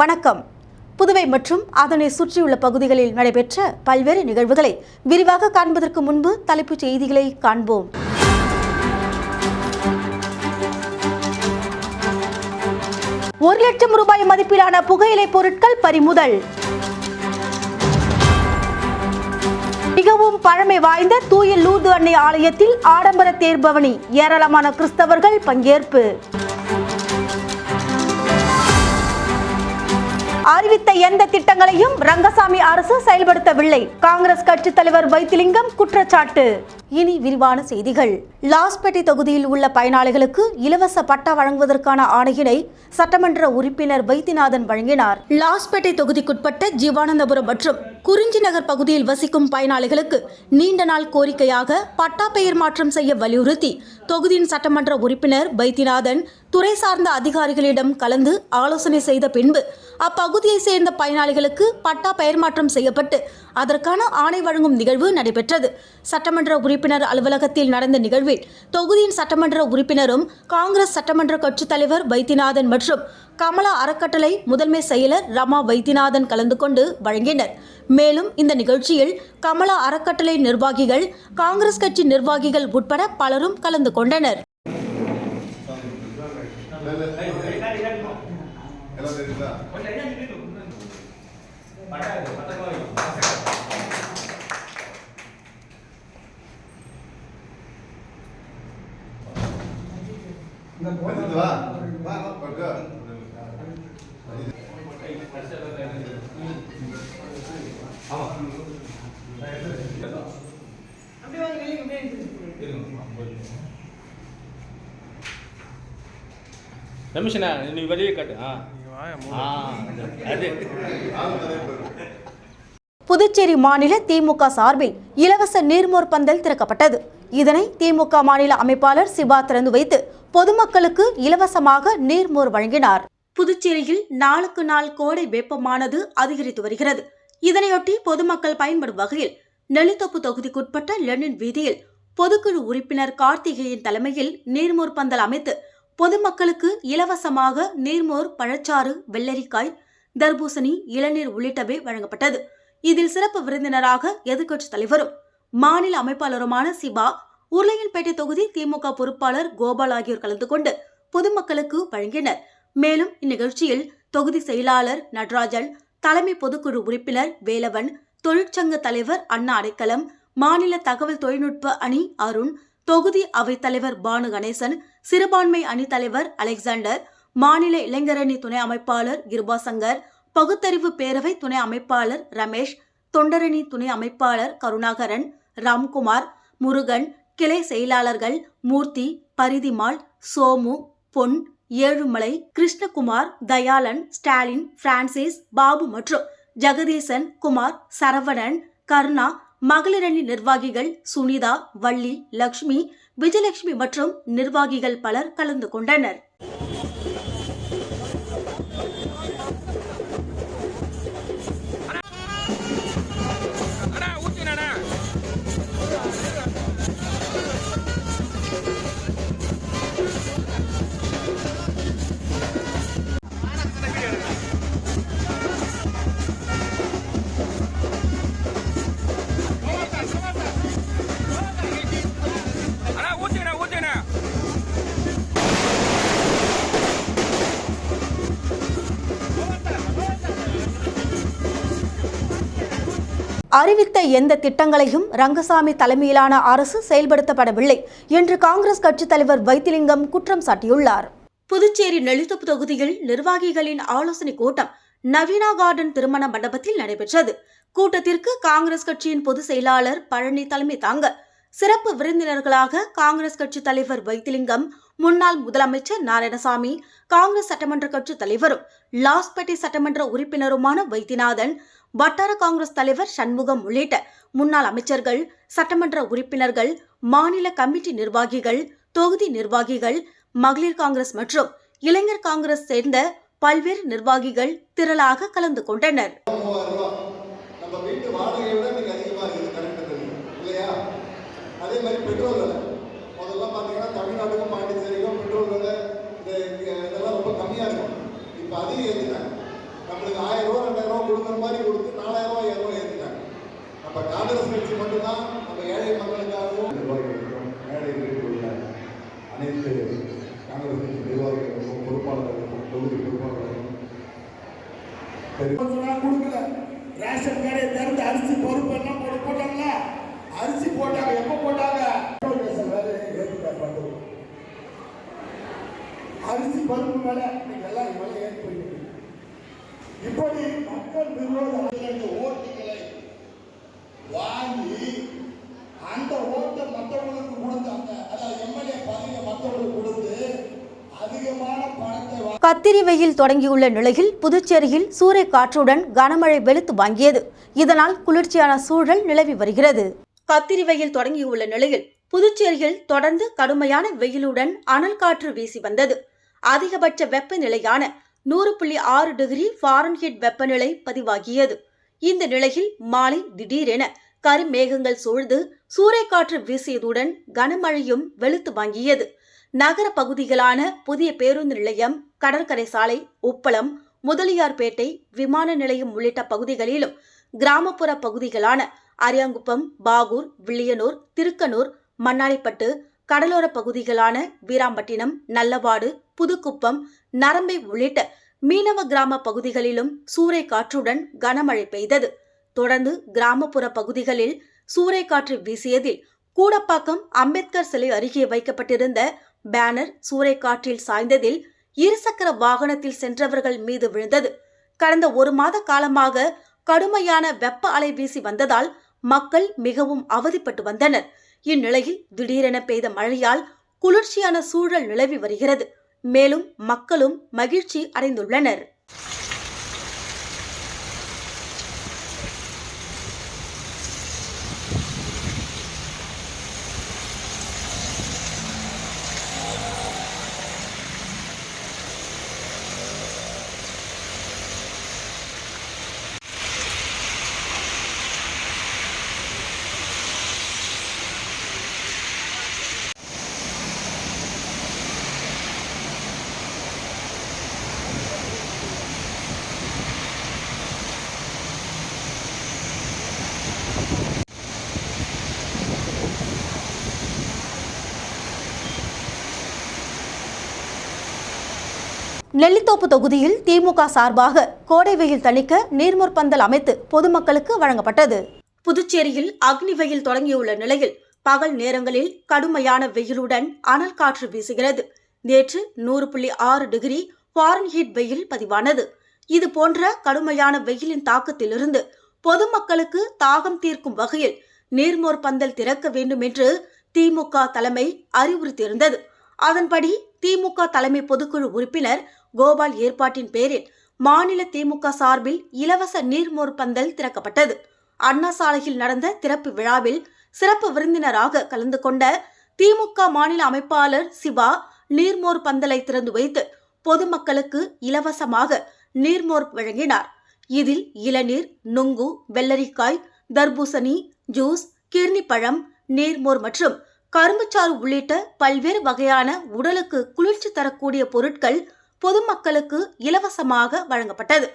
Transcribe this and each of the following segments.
வணக்கம். புதுவை மற்றும் அதனை சுற்றியுள்ள பகுதிகளில் நடைபெற்ற பல்வேறு நிகழ்வுகளை விரிவாக காண்பதற்கு முன்பு தலைப்புச் செய்திகளை காண்போம். ஒரு லட்சம் ரூபாய் மதிப்பிலான புகையிலை பொருட்கள் பறிமுதல். மிகவும் பழமை வாய்ந்த தூய லூர்து அன்னை ஆலயத்தில் ஆடம்பர தேர்பவனி ஏராளமான கிறிஸ்தவர்கள் பங்கேற்பு. அறிவித்த எந்த திட்டங்களையும் ரங்கசாமி அரசு செயல்படுத்தவில்லை. காங்கிரஸ் கட்சி தலைவர் வைத்திலிங்கம் குற்றச்சாட்டு. இனி விரிவான செய்திகள். லாஸ்பேட்டை தொகுதியில் உள்ள பயனாளிகளுக்கு இலவச பட்டா வழங்குவதற்கான ஆணையினை சட்டமன்ற உறுப்பினர் வைத்தியநாதன் வழங்கினார். லாஸ்பேட்டை தொகுதிக்குட்பட்ட ஜீவானந்தபுரம் மற்றும் குறிஞ்சி நகர் பகுதியில் வசிக்கும் பயனாளிகளுக்கு நீண்ட நாள் கோரிக்கையாக பட்டா பெயர் மாற்றம் செய்ய வலியுறுத்தி தொகுதியின் சட்டமன்ற உறுப்பினர் வைத்தியநாதன் துறை சார்ந்த அதிகாரிகளிடம் கலந்து ஆலோசனை செய்த பின்பு அப்பகுதியை சேர்ந்த பயனாளிகளுக்கு பட்டா பெயர் மாற்றம் செய்யப்பட்டு அதற்கான ஆணை வழங்கும் நிகழ்வு நடைபெற்றது. சட்டமன்ற உறுப்பினர் அலுவலகத்தில் நடந்த நிகழ்வில் தொகுதியின் சட்டமன்ற உறுப்பினரும் காங்கிரஸ் சட்டமன்ற கட்சித் தலைவர் வைத்தியநாதன் மற்றும் கமலா அறக்கட்டளை முதன்மை செயலர் ரமா வைத்தியநாதன் கலந்து கொண்டு வழங்கினர். மேலும் இந்த நிகழ்ச்சியில் கமலா அறக்கட்டளை நிர்வாகிகள் காங்கிரஸ் கட்சி நிர்வாகிகள் உட்பட பலரும் கலந்து கொண்டனர். இந்த போய் வா வா பக்கா ரமேஷண்ணா நீ வெளியே காட்டு. ஆ. ஆ அது. புதுச்சேரி மாநில திமுக சார்பில் இலவச நீர்மோர் பந்தல் திறக்கப்பட்டது. இதனை திமுக மாநில அமைப்பாளர் சிவா திறந்து வைத்து பொதுமக்களுக்கு இலவசமாக நீர்மோர் வழங்கினார். புதுச்சேரியில் நாளுக்கு நாள் கோடை வெப்பமானது அதிகரித்து வருகிறது. இதனையொட்டி பொதுமக்கள் பயன்படும் வகையில் நெல்லித்தோப்பு தொகுதிக்குட்பட்ட லெனின் வீதியில் பொதுக்குழு உறுப்பினர் கார்த்திகேயன் தலைமையில் நீர்மோர் பந்தல் அமைத்து பொதுமக்களுக்கு இலவசமாக நீர்மோர் பழச்சாறு வெள்ளரிக்காய் தர்பூசணி இளநீர் உள்ளிட்டவை வழங்கப்பட்டது. இதில் சிறப்பு விருந்தினராக எதிர்க்கட்சித் தலைவரும் மாநில அமைப்பாளருமான சிவா உருளையன்பேட்டை தொகுதி திமுக பொறுப்பாளர் கோபால் ஆகியோர் கலந்து கொண்டு பொதுமக்களுக்கு வழங்கினர். மேலும் இந்நிகழ்ச்சியில் தொகுதி செயலாளர் நடராஜன் தலைமை பொதுக்குழு உறுப்பினர் வேலவன் தொழிற்சங்க தலைவர் அண்ணா அடைக்கலம் மாநில தகவல் தொழில்நுட்ப அணி அருண் தொகுதி அவைத்தலைவர் பானு கணேசன் சிறுபான்மை அணி தலைவர் அலெக்சாண்டர் மாநில இளைஞரணி துணை அமைப்பாளர் கிருபாசங்கர் பகுத்தறிவு பேரவை துணை அமைப்பாளர் ரமேஷ் தொண்டரணி துணை அமைப்பாளர் கருணாகரன் ராம்குமார் முருகன் கிளை செயலாளர்கள் மூர்த்தி பரிதிமாள் சோமு பொன் ஏழுமலை கிருஷ்ணகுமார் தயாளன் ஸ்டாலின் பிரான்சிஸ் பாபு மற்றும் ஜெகதீசன் குமார் சரவணன் கருணா மகளிரணி நிர்வாகிகள் சுனிதா வள்ளி லக்ஷ்மி விஜயலட்சுமி மற்றும் நிர்வாகிகள் பலர் கலந்து கொண்டனர். அறிவித்த எந்த திட்டங்களையும் ரங்கசாமி தலைமையிலான அரசு செயல்படுத்தப்படவில்லை என்று காங்கிரஸ் கட்சித் தலைவர் வைத்திலிங்கம் குற்றம் சாட்டியுள்ளார். புதுச்சேரி நெல்லித்தோப்பு தொகுதியில் நிர்வாகிகளின் ஆலோசனைக் கூட்டம் நவீனா கார்டன் திருமண மண்டபத்தில் நடைபெற்றது. கூட்டத்திற்கு காங்கிரஸ் கட்சியின் பொதுச் செயலாளர் பழனி தலைமை தாங்க சிறப்பு விருந்தினர்களாக காங்கிரஸ் கட்சி தலைவர் வைத்திலிங்கம் முன்னாள் முதலமைச்சர் நாராயணசாமி காங்கிரஸ் சட்டமன்ற கட்சி தலைவரும் லாஸ்பேட்டை சட்டமன்ற உறுப்பினருமான வைத்தியநாதன் வட்டார காங்கிரஸ் தலைவர் சண்முகம் உள்ளிட்ட முன்னாள் அமைச்சர்கள் சட்டமன்ற உறுப்பினர்கள் மாநில கமிட்டி நிர்வாகிகள் தொகுதி நிர்வாகிகள் மகளிர் காங்கிரஸ் மற்றும் இளைஞர் காங்கிரஸ் சேர்ந்த பல்வேறு நிர்வாகிகள் திரளாக கலந்து கொண்டனர். கத்திரி வெயில் தொடங்கியுள்ள நிலையில் புதுச்சேரியில் சூறை காற்றுடன் கனமழை வெளுத்து வாங்கியது. இதனால் குளிர்ச்சியான சூழல் நிலவி வருகிறது. கத்திரி வெயில் தொடங்கியுள்ள நிலையில் புதுச்சேரியில் தொடர்ந்து கடுமையான வெயிலுடன் அனல் காற்று வீசி வந்தது. அதிகபட்ச வெப்பநிலையான நூறு புள்ளி ஆறு டிகிரி ஃபாரன்ஹீட் வெப்பநிலை பதிவாகியது. இந்த நிலையில் மாலை திடீரென கருமேகங்கள் சூழ்ந்து சூறைக்காற்று வீசியதுடன் கனமழையும் வெளுத்து வாங்கியது. நகர பகுதிகளான புதிய பேருந்து நிலையம் கடற்கரை சாலை உப்பளம் முதலியார்பேட்டை விமான நிலையம் உள்ளிட்ட பகுதிகளிலும் கிராமப்புற பகுதிகளான அரியாங்குப்பம் பாகூர் வில்லியனூர் திருக்கனூர் மண்ணாடிப்பட்டு கடலோர பகுதிகளான வீராம்பட்டினம் நல்லவாடு புதுக்குப்பம் நரம்பை உள்ளிட்ட மீனவ கிராம பகுதிகளிலும் சூறை காற்றுடன் கனமழை பெய்தது. தொடர்ந்து கிராமப்புற பகுதிகளில் சூறைக்காற்று வீசியதில் கூடப்பாக்கம் அம்பேத்கர் சிலை அருகே வைக்கப்பட்டிருந்த பேனர் சூறைக்காற்றில் சாய்ந்ததில் இருசக்கர வாகனத்தில் சென்றவர்கள் மீது விழுந்தது. கடந்த ஒரு மாத காலமாக கடுமையான வெப்ப அலை வீசி வந்ததால் மக்கள் மிகவும் அவதிப்பட்டு வந்தனர். இந்நிலையில் திடீரென பெய்த மழையால் குளிர்ச்சியான சூழல் நிலவி வருகிறது. மேலும் மக்களும் மகிழ்ச்சி அடைந்துள்ளனர். நெல்லித்தோப்பு தொகுதியில் திமுக சார்பாக கோடை வெயில் தணிக்க நீர்மோர் பந்தல் அமைத்து பொதுமக்களுக்கு வழங்கப்பட்டது. புதுச்சேரியில் அக்னி வெயில் தொடங்கியுள்ள நிலையில் பகல் நேரங்களில் கடுமையான வெயிலுடன் அனல் காற்று வீசுகிறது. நேற்று நூறு புள்ளி ஆறு டிகிரி ஃபாரன்ஹீட் வெயில் பதிவானது. இது போன்ற கடுமையான வெயிலின் தாக்கத்திலிருந்து பொதுமக்களுக்கு தாகம் தீர்க்கும் வகையில் நீர்மோர் பந்தல் திறக்க வேண்டும் என்று திமுக தலைமை அறிவுறுத்தியிருந்தது. அதன்படி திமுக தலைமை பொதுக்குழு உறுப்பினர் கோபால் ஏற்பாட்டின் பேரில் மாநில திமுக சார்பில் இலவச நீர்மோர் பந்தல் திறக்கப்பட்டது. அண்ணா சாலையில் நடந்த திறப்பு விழாவில் சிறப்பு விருந்தினராக கலந்து கொண்ட திமுக மாநில அமைப்பாளர் சிவா நீர்மோர் பந்தலை திறந்து வைத்து பொதுமக்களுக்கு இலவசமாக நீர்மோர் வழங்கினார். இதில் இளநீர் நுங்கு வெள்ளரிக்காய் தர்பூசணி ஜூஸ் கிர்னி பழம் நீர்மோர் மற்றும் கரும்புச்சாறு உள்ளிட்ட பல்வேறு வகையான உடலுக்கு குளிர்ச்சி தரக்கூடிய பொருட்கள் பொதுமக்களுக்கு இலவசமாக வழங்கப்பட்டது.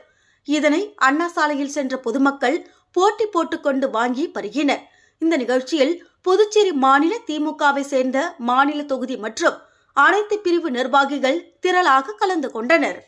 இதனை அண்ணா சாலையில் சென்ற பொதுமக்கள் போட்டி போட்டுக்கொண்டு வாங்கி பருகினர் இந்த நிகழ்ச்சியில் புதுச்சேரி மாநில திமுகவை சேர்ந்த மாநில தொகுதி மற்றும் அனைத்து பிரிவு நிர்வாகிகள் திரளாக கலந்து கொண்டனர்.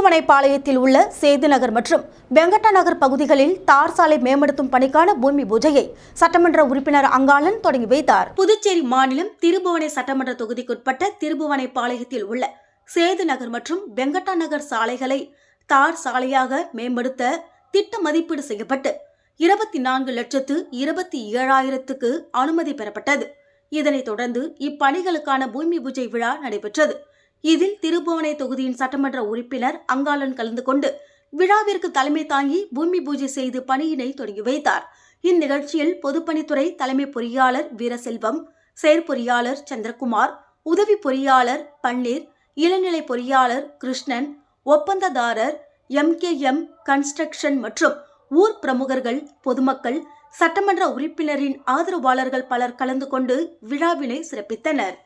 திருபுவனைப்பாளையத்தில் உள்ள சேதுநகர் மற்றும் வெங்கட்ட நகர் பகுதிகளில் தார் சாலை மேம்படுத்தும் பணிக்கான பூமி பூஜையை சட்டமன்ற உறுப்பினர் அங்காளன் தொடங்கி வைத்தார். புதுச்சேரி மாநிலம் திருபுவனை சட்டமன்ற தொகுதிக்குட்பட்ட திருபுவனைப்பாளையத்தில் உள்ள சேதுநகர் மற்றும் வெங்கட்ட நகர் சாலைகளை தார் சாலையாக மேம்படுத்த திட்ட மதிப்பீடு செய்யப்பட்டு இருபத்தி நான்கு லட்சத்து இருபத்தி ஏழாயிரத்துக்கு அனுமதி பெறப்பட்டது. இதனைத் தொடர்ந்து இப்பணிகளுக்கான பூமி பூஜை விழா நடைபெற்றது. இதில் திருபுவனை தொகுதியின் சட்டமன்ற உறுப்பினர் அங்காளன் கலந்து கொண்டு விழாவிற்கு தலைமை தாங்கி பூமி பூஜை செய்து பணியினை தொடங்கி வைத்தார். இந்நிகழ்ச்சியில் பொதுப்பணித்துறை தலைமை பொறியாளர் வீரசெல்வம் செயற்பொறியாளர் சந்திரகுமார் உதவி பொறியாளர் பன்னீர் இளநிலை பொறியாளர் கிருஷ்ணன் ஒப்பந்ததாரர் எம்கேஎம் கன்ஸ்ட்ரக்ஷன் மற்றும் ஊர் பிரமுகர்கள் பொதுமக்கள் சட்டமன்ற உறுப்பினரின் ஆதரவாளர்கள் பலர் கலந்து கொண்டு விழாவினை சிறப்பித்தனர்.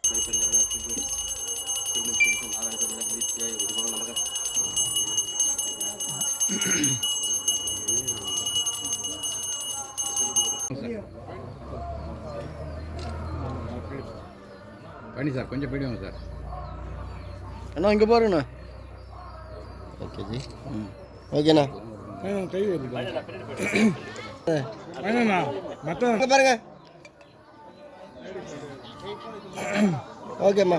பண்ணி சார் கொஞ்சம் போயிடுவாங்க சார். அண்ணா இங்கே பாருங்கண்ணா. ஓகே ஜி. ம். ஓகேண்ணா கை வருது வேணாண்ணா மற்ற இங்கே பாருங்க. ஓகேம்மா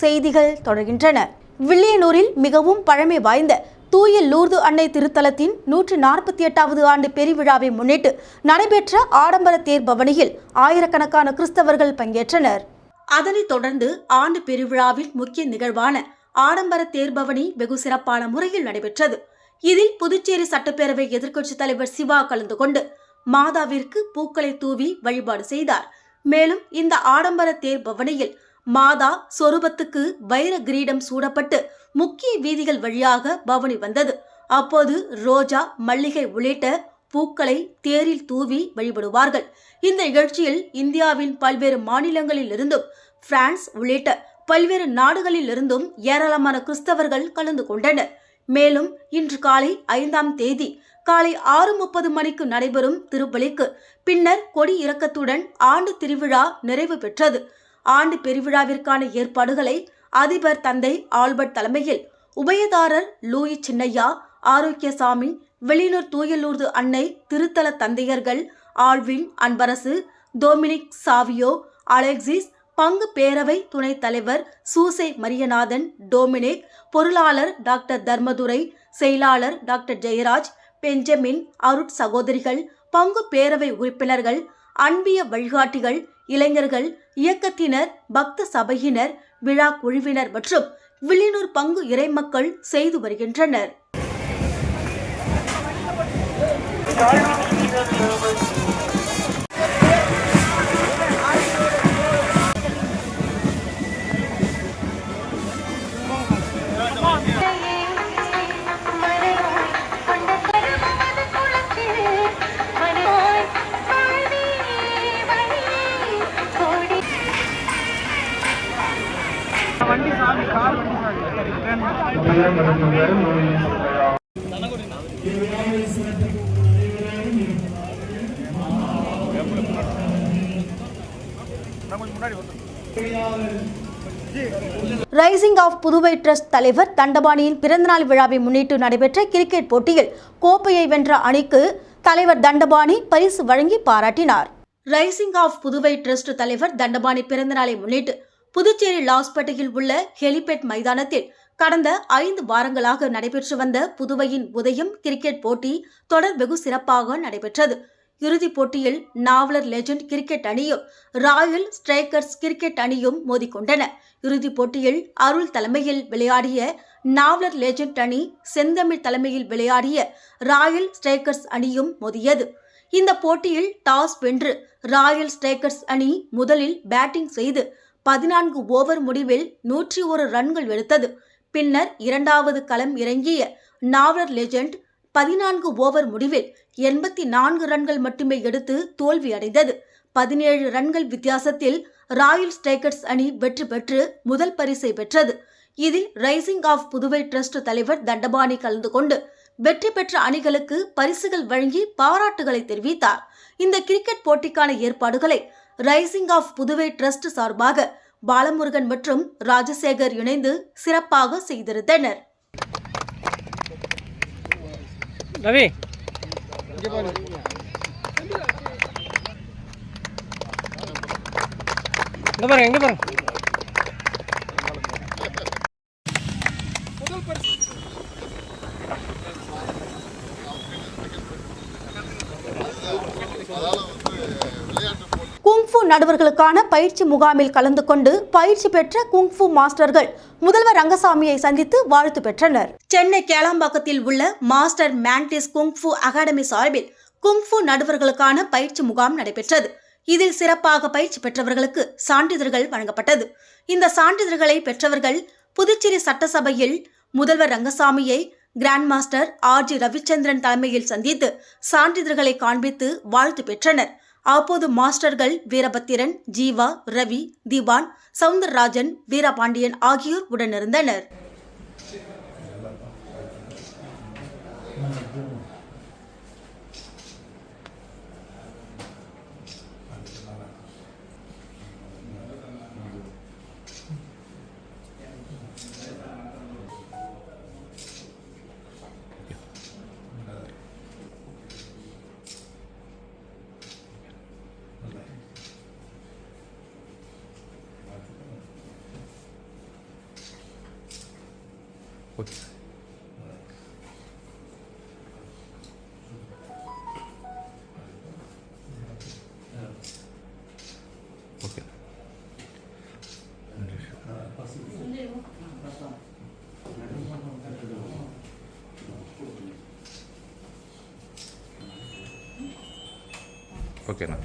செய்திகள் தொடர்கின்றன. வில்லியனூரில் மிகவும் பழமை வாய்ந்த தூய லூர்து அன்னை திருத்தலத்தின் நூற்று நாற்பத்தி எட்டாவது ஆண்டு பெருவிழாவை முன்னிட்டு நடைபெற்ற ஆடம்பர தேர் பவனியில் ஆயிரக்கணக்கான கிறிஸ்தவர்கள் பங்கேற்றனர். அதனைத் தொடர்ந்து ஆண்டு பெருவிழாவில் முக்கிய நிகழ்வான ஆடம்பர தேர்பவனி வெகு சிறப்பான முறையில் நடைபெற்றது. இதில் புதுச்சேரி சட்டப்பேரவை எதிர்க்கட்சித் தலைவர் சிவா கலந்து கொண்டு மாதாவிற்கு பூக்களை தூவி வழிபாடு செய்தார். மேலும் இந்த ஆடம்பர தேர் பவனியில் மாதா சொரூபத்துக்கு வைர கிரீடம் சூடப்பட்டு முக்கிய வீதிகள் வழியாக பவனி வந்தது. அப்போது ரோஜா மல்லிகை உள்ளிட்ட பூக்களை தேரில் தூவி வழிபடுவார்கள். இந்த நிகழ்ச்சியில் இந்தியாவின் பல்வேறு மாநிலங்களில் இருந்தும் பிரான்ஸ் உள்ளிட்ட பல்வேறு நாடுகளில் இருந்தும் ஏராளமான கிறிஸ்தவர்கள் கலந்து கொண்டனர். மேலும் இன்று காலை ஐந்தாம் தேதி காலை ஆறு முப்பது மணிக்கு நடைபெறும் திருப்பலிக்கு பின்னர் கொடி இறக்கத்துடன் ஆண்டு திருவிழா நிறைவு பெற்றது. ஆண்டு பெருவிழாவிற்கான ஏற்பாடுகளை அதிபர் தந்தை ஆல்பர்ட் தலைமையில் உபயதாரர் லூயி சின்னையா ஆரோக்கியசாமி வெளியூர் தூயலூர்து அன்னை திருத்தல தந்தையர்கள் Alwin Anbarasu Dominic Savio Alexis பங்கு பேரவை துணைத் தலைவர் சூசை மரியநாதன் டொமினிக் பொருளாளர் டாக்டர் தர்மதுரை செயலாளர் டாக்டர் ஜெயராஜ் பெஞ்சமின் அருட் சகோதரிகள் பங்கு பேரவை உறுப்பினர்கள் அன்பிய வழிகாட்டிகள் இளைஞர்கள் இயக்கத்தினர் பக்த சபையினர் விழா குழுவினர் மற்றும் வில்லியனூர் பங்கு இறைமக்கள் செய்து வருகின்றனர். ரைசிங் ஆஃப் புதுவை ட்ரஸ்ட் தலைவர் தண்டபாணியின் பிறந்தநாள் விழாவை முன்னிட்டு நடைபெற்ற கிரிக்கெட் போட்டியில் கோப்பையை வென்ற அணிக்கு தலைவர் தண்டபாணி பரிசு வழங்கி பாராட்டினார். ரைசிங் ஆஃப் புதுவை ட்ரஸ்ட் தலைவர் தண்டபாணி பிறந்தநாளை முன்னிட்டு புதுச்சேரி லாஸ்பேட்டையில் உள்ள ஹெலிபேட் மைதானத்தில் கடந்த ஐந்து வாரங்களாக நடைபெற்று வந்த புதுவையின் உதயம் கிரிக்கெட் போட்டி தொடர் வெகு சிறப்பாக நடைபெற்றது. இறுதிப் போட்டியில் நாவலர் லெஜண்ட் கிரிக்கெட் அணியும் ராயல் ஸ்ட்ரைக்கர்ஸ் கிரிக்கெட் அணியும் மோதிக்கொண்டன. இறுதிப் போட்டியில் அருள் தலைமையில் விளையாடிய நாவலர் லெஜண்ட் அணி செந்தமிழ் தலைமையில் விளையாடிய ராயல் ஸ்ட்ரைக்கர்ஸ் அணியும் மோதியது. இந்த போட்டியில் டாஸ் வென்று ராயல் ஸ்ட்ரைக்கர்ஸ் அணி முதலில் பேட்டிங் செய்து பதினான்கு ஓவர் முடிவில் நூற்றி ஒரு ரன்கள் எடுத்தது. பின்னர் இரண்டாவது களம் இறங்கிய நாவலர் லெஜண்ட் பதினான்கு ஓவர் முடிவில் எண்பத்தி நான்கு ரன்கள் மட்டுமே எடுத்து தோல்வியடைந்தது. பதினேழு ரன்கள் வித்தியாசத்தில் ராயல் ஸ்ட்ரைக்கர்ஸ் அணி வெற்றி பெற்று முதல் பரிசை பெற்றது. இதில் ரைசிங் ஆஃப் புதுவை ட்ரஸ்ட் தலைவர் தண்டபாணி கலந்து கொண்டு வெற்றி பெற்ற அணிகளுக்கு பரிசுகள் வழங்கி பாராட்டுகளை தெரிவித்தார். இந்த கிரிக்கெட் போட்டிக்கான ஏற்பாடுகளை ரைசிங் ஆஃப் புதுவை ட்ரஸ்ட் சார்பாக பாலமுருகன் மற்றும் ராஜசேகர் இணைந்து சிறப்பாக செய்திருந்தனர். ரவி. எங்க பாருங்க எங்க பாருங்க குங்ஃபு நடுவர்களுக்கான பயிற்சி முகாமில் கலந்து கொண்டு பயிற்சி பெற்ற குங்ஃபு மாஸ்டர்கள் முதல்வர் ரங்கசாமியை சந்தித்து வாழ்த்து பெற்றனர். சென்னை கேளாம்பாக்கத்தில் உள்ள master mantis kung fu academy சார்பில் குங்ஃபு நடுவர்களுக்கான பயிற்சி முகாம் நடைபெற்றது. இதில் சிறப்பாக பயிற்சி பெற்றவர்களுக்கு சான்றிதழ்கள் வழங்கப்பட்டது. இந்த சான்றிதழ்களை பெற்றவர்கள் புதுச்சேரி சட்டசபையில் முதல்வர் ரங்கசாமியை grand master R G Ravichandran தலைமையில் சந்தித்து சான்றிதழ்களை காண்பித்து வாழ்த்து பெற்றனர். அப்போது மாஸ்டர்கள் வீரபத்திரன் ஜீவா ரவி தீபான் சவுந்தரராஜன் வீரபாண்டியன் ஆகியோர் உடனிருந்தனர். ஓகேண்ணா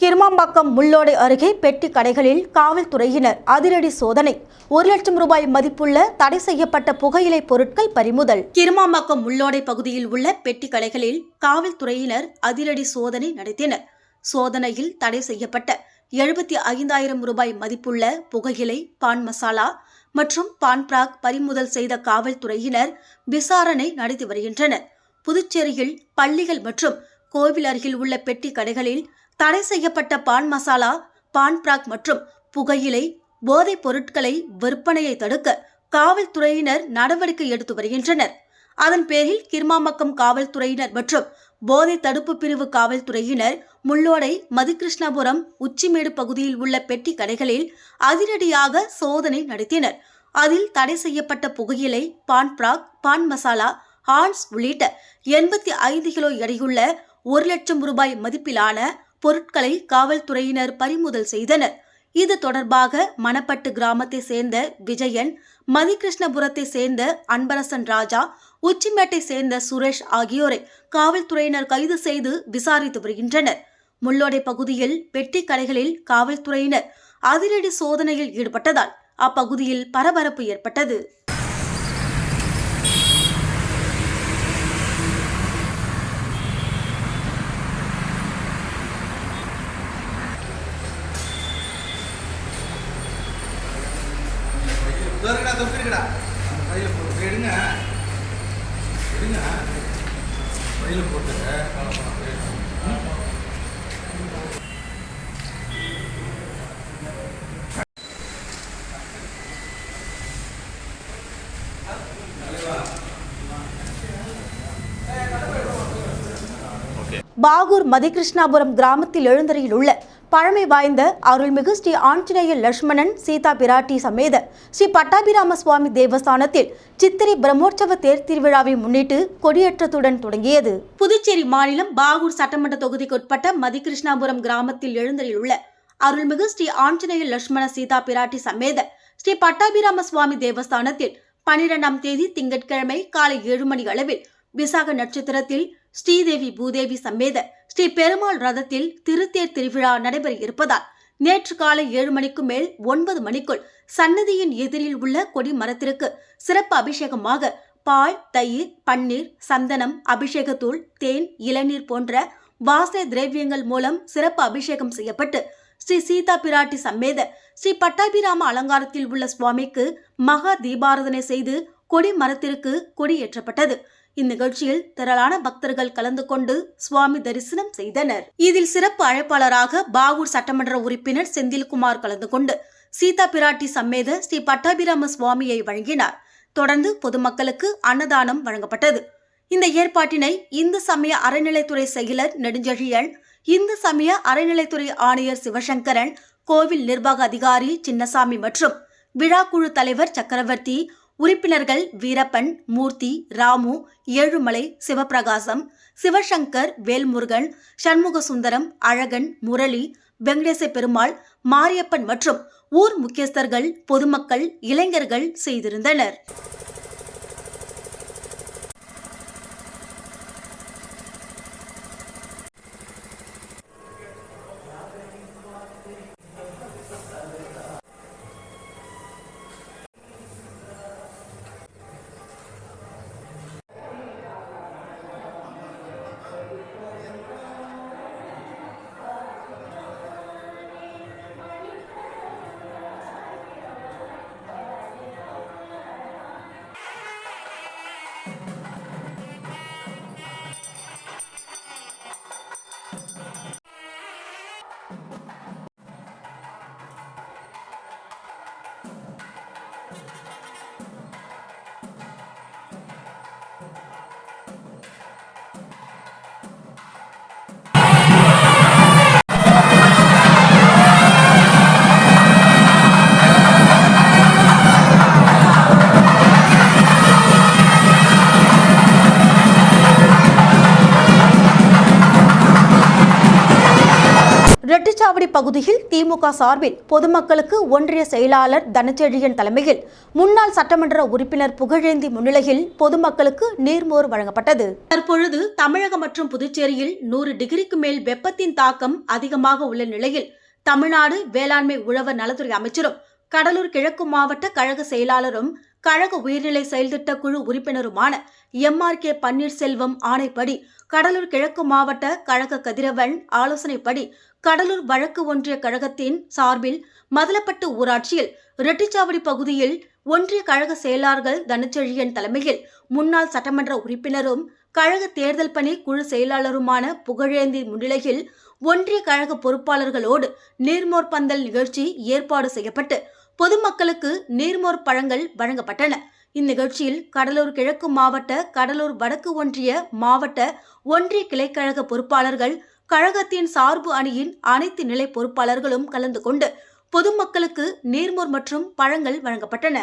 கிருமாம்பாக்கம் முள்ளோடை அருகே பெட்டி கடைகளில் காவல்துறையினர் அதிரடி சோதனை. ஒரு லட்சம் ரூபாய் மதிப்புள்ள தடை செய்யப்பட்ட புகையிலை பொருட்கள் பறிமுதல். கிருமாம்பாக்கம் முள்ளோடை பகுதியில் உள்ள பெட்டி கடைகளில் காவல்துறையினர் அதிரடி சோதனை நடத்தினர். சோதனையில் தடை செய்யப்பட்ட எழுபத்தி ஐந்தாயிரம் ரூபாய் மதிப்புள்ள புகையிலை பான் மசாலா மற்றும் பான் பிராக் பறிமுதல் செய்த காவல்துறையினர் விசாரணை நடத்தி வருகின்றனர். புதுச்சேரியில் பள்ளிகள் மற்றும் கோவில் அருகில் உள்ள பெட்டி கடைகளில் தடை செய்யப்பட்ட பான் மசாலா பான் பிராக் மற்றும் புகையிலை போதைப் பொருட்களை விற்பனையை தடுக்க காவல்துறையினர் நடவடிக்கை எடுத்து வருகின்றனர். அதன் பேரில் கிர்மாமக்கம் காவல்துறையினர் மற்றும் போதை தடுப்பு பிரிவு காவல்துறையினர் முள்ளோடை மதிகிருஷ்ணபுரம் உச்சிமேடு பகுதியில் உள்ள பெட்டி கடைகளில் அதிரடியாக சோதனை நடத்தினர். அதில் தடை செய்யப்பட்ட புகையிலை பான் பிராக் பான் மசாலா ஹான்ஸ் உள்ளிட்ட எண்பத்தி ஐந்து கிலோ எடையுள்ள ஒரு லட்சம் ரூபாய் மதிப்பிலான பொருட்களை காவல்துறையினர் பறிமுதல் செய்தனர். இது தொடர்பாக மணப்பட்டு கிராமத்தை சேர்ந்த விஜயன் மதிகிருஷ்ணபுரத்தை சேர்ந்த அன்பரசன் ராஜா உச்சிமேட்டை சேர்ந்த சுரேஷ் ஆகியோரை காவல்துறையினர் கைது செய்து விசாரித்து வருகின்றனர். முள்ளோடை பகுதியில் பெட்டி கடைகளில் காவல்துறையினர் அதிரடி சோதனையில் ஈடுபட்டதால் அப்பகுதியில் பரபரப்பு ஏற்பட்டது. தொருக்கடா இருக்குடா கையில் போட்டு எடுங்க. எடுங்க. கையில் போட்டுங்க பாகூர் மதிகிருஷ்ணாபுரம் கிராமத்தில் எழுந்தரையில் உள்ள பழமை வாய்ந்த அருள்மிகு ஸ்ரீ ஆஞ்சநேய லட்சுமணன் சீதா பிராட்டி சமேத ஸ்ரீ பட்டாபிராம சுவாமி தேவஸ்தானத்தில் சித்திரை பிரம்மோற்சவ தேர் திருவிழாவை முன்னிட்டு கொடியேற்றத்துடன் தொடங்கியது. புதுச்சேரி மாநிலம் பாகூர் சட்டமன்ற தொகுதிக்குட்பட்ட மதிகிருஷ்ணாபுரம் கிராமத்தில் எழுந்தருளுள்ள உள்ள அருள்மிகு ஸ்ரீ ஆஞ்சநேய லட்சுமண சீதா பிராட்டி சமேத ஸ்ரீ பட்டாபிராம சுவாமி தேவஸ்தானத்தில் பனிரெண்டாம் தேதி திங்கட்கிழமை காலை ஏழு மணி அளவில் விசாக நட்சத்திரத்தில் ஸ்ரீதேவி பூதேவி சம்மேத ஸ்ரீ பெருமாள் ரதத்தில் திருத்தேர் திருவிழா நடைபெற இருப்பதால் நேற்று காலை ஏழு மணிக்கு மேல் ஒன்பது மணிக்குள் சன்னதியின் எதிரில் உள்ள கொடி மரத்திற்கு சிறப்பு அபிஷேகமாக பால் தயிர் பன்னீர் சந்தனம் அபிஷேகத்தூள் தேன் இளநீர் போன்ற வாசனை திரவியங்கள் மூலம் சிறப்பு அபிஷேகம் செய்யப்பட்டு ஸ்ரீ சீதா பிராட்டி சம்மேத ஸ்ரீ பட்டாபிராம அலங்காரத்தில் உள்ள சுவாமிக்கு மகா தீபாராதனை செய்து கொடி மரத்திற்கு கொடியேற்றப்பட்டது. இந்நிகழ்ச்சியில் திரளான பக்தர்கள் கலந்து கொண்டு சுவாமி தரிசனம் செய்தனர். இதில் சிறப்பு அழைப்பாளராக பாகூர் சட்டமன்ற உறுப்பினர் செந்தில்குமார் கலந்து கொண்டு சீதா பிராட்டி சம்மேத ஸ்ரீ பட்டாபிராம சுவாமியை வழங்கினார். தொடர்ந்து பொதுமக்களுக்கு அன்னதானம் வழங்கப்பட்டது. இந்த ஏற்பாட்டினை இந்து சமய அறநிலைத்துறை செயலர் நெடுஞ்செழியன் இந்து சமய அறநிலைத்துறை ஆணையர் சிவசங்கரன் கோவில் நிர்வாக அதிகாரி சின்னசாமி மற்றும் விழாக்குழு தலைவர் சக்கரவர்த்தி உறுப்பினர்கள் வீரப்பன் மூர்த்தி ராமு ஏழுமலை சிவபிரகாசம் சிவசங்கர் வேல்முருகன் சண்முக சுந்தரம் அழகன் முரளி வெங்கடேச பெருமாள் மாரியப்பன் மற்றும் ஊர் முக்கியஸ்தர்கள் பொதுமக்கள் இளைஞர்கள் செய்திருந்தனர். ரெட்டிச்சாவடி பகுதியில் திமுக சார்பில் பொதுமக்களுக்கு ஒன்றிய செயலாளர் தனச்செழியன் தலைமையில் முன்னாள் சட்டமன்ற உறுப்பினர் புகழேந்தி முன்னிலையில் பொதுமக்களுக்கு நீர்மோர் வழங்கப்பட்டது. தற்பொழுது தமிழகம் மற்றும் புதுச்சேரியில் நூறு டிகிரிக்கு மேல் வெப்பத்தின் தாக்கம் அதிகமாக உள்ள நிலையில் தமிழ்நாடு வேளாண்மை உழவர் நலத்துறை அமைச்சரும் கடலூர் கிழக்கு மாவட்ட கழக செயலாளரும் கழக உயர்நிலை செயல்திட்ட குழு உறுப்பினருமான எம் ஆர் கே பன்னீர்செல்வம் ஆணைப்படி கடலூர் கிழக்கு மாவட்ட கழக கதிரவன் ஆலோசனைப்படி கடலூர் வழக்கு ஒன்றிய கழகத்தின் சார்பில் மதலப்பட்டு ஊராட்சியில் ரெட்டிச்சாவடி பகுதியில் ஒன்றிய கழக செயலாளர்கள் தனச்செழியன் தலைமையில் முன்னாள் சட்டமன்ற உறுப்பினரும் கழக தேர்தல் பணி குழு செயலாளருமான புகழேந்தி முன்னிலையில் ஒன்றிய கழக பொறுப்பாளர்களோடு நீர்மோர் பந்தல் நிகழ்ச்சி ஏற்பாடு செய்யப்பட்டு பொதுமக்களுக்கு நீர்மோர் பழங்கள் வழங்கப்பட்டன. இந்நிகழ்ச்சியில் கடலூர் கிழக்கு மாவட்ட கடலூர் வடக்கு ஒன்றிய மாவட்ட ஒன்றிய கிளைக்கழக பொறுப்பாளர்கள் கழகத்தின் சார்பு அணியின் அனைத்து நிலை பொறுப்பாளர்களும் கலந்து கொண்டு பொதுமக்களுக்கு நீர்மோர் மற்றும் பழங்கள் வழங்கப்பட்டன.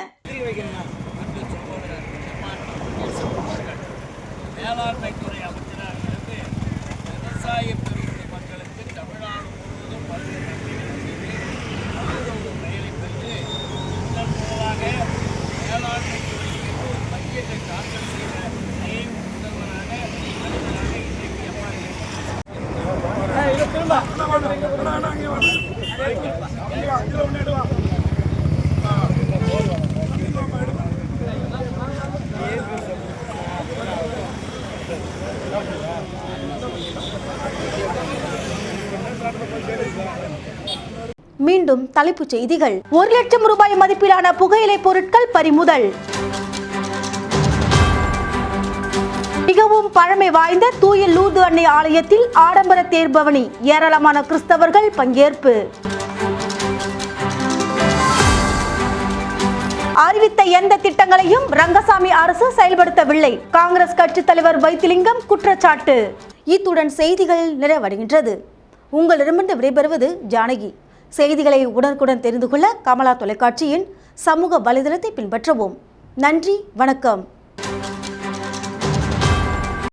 மீண்டும் தலைப்புச் செய்திகள். ஒரு லட்சம் ரூபாய் மதிப்பிலான புகையிலை பொருட்கள் பறிமுதல். மிகவும் பழமை வாய்ந்த தூய லூர்து அன்னை ஆலயத்தில் ஆடம்பர தேர்பவனி ஏராளமான கிறிஸ்தவர்கள் பங்கேற்பு. அறிவித்த எந்த திட்டங்களையும் ரங்கசாமி அரசு செயல்படுத்தவில்லை. காங்கிரஸ் கட்சித் தலைவர் வைத்திலிங்கம் குற்றச்சாட்டு. இத்துடன் செய்திகள் நிறைவடைகின்றது. உங்களிடமிருந்து விடைபெறுவது ஜானகி. செய்திகளை உடனுக்குடன் தெரிந்து கொள்ள கமலா தொலைக்காட்சியின் சமூக வலைதளத்தை பின்பற்றவும். நன்றி வணக்கம்.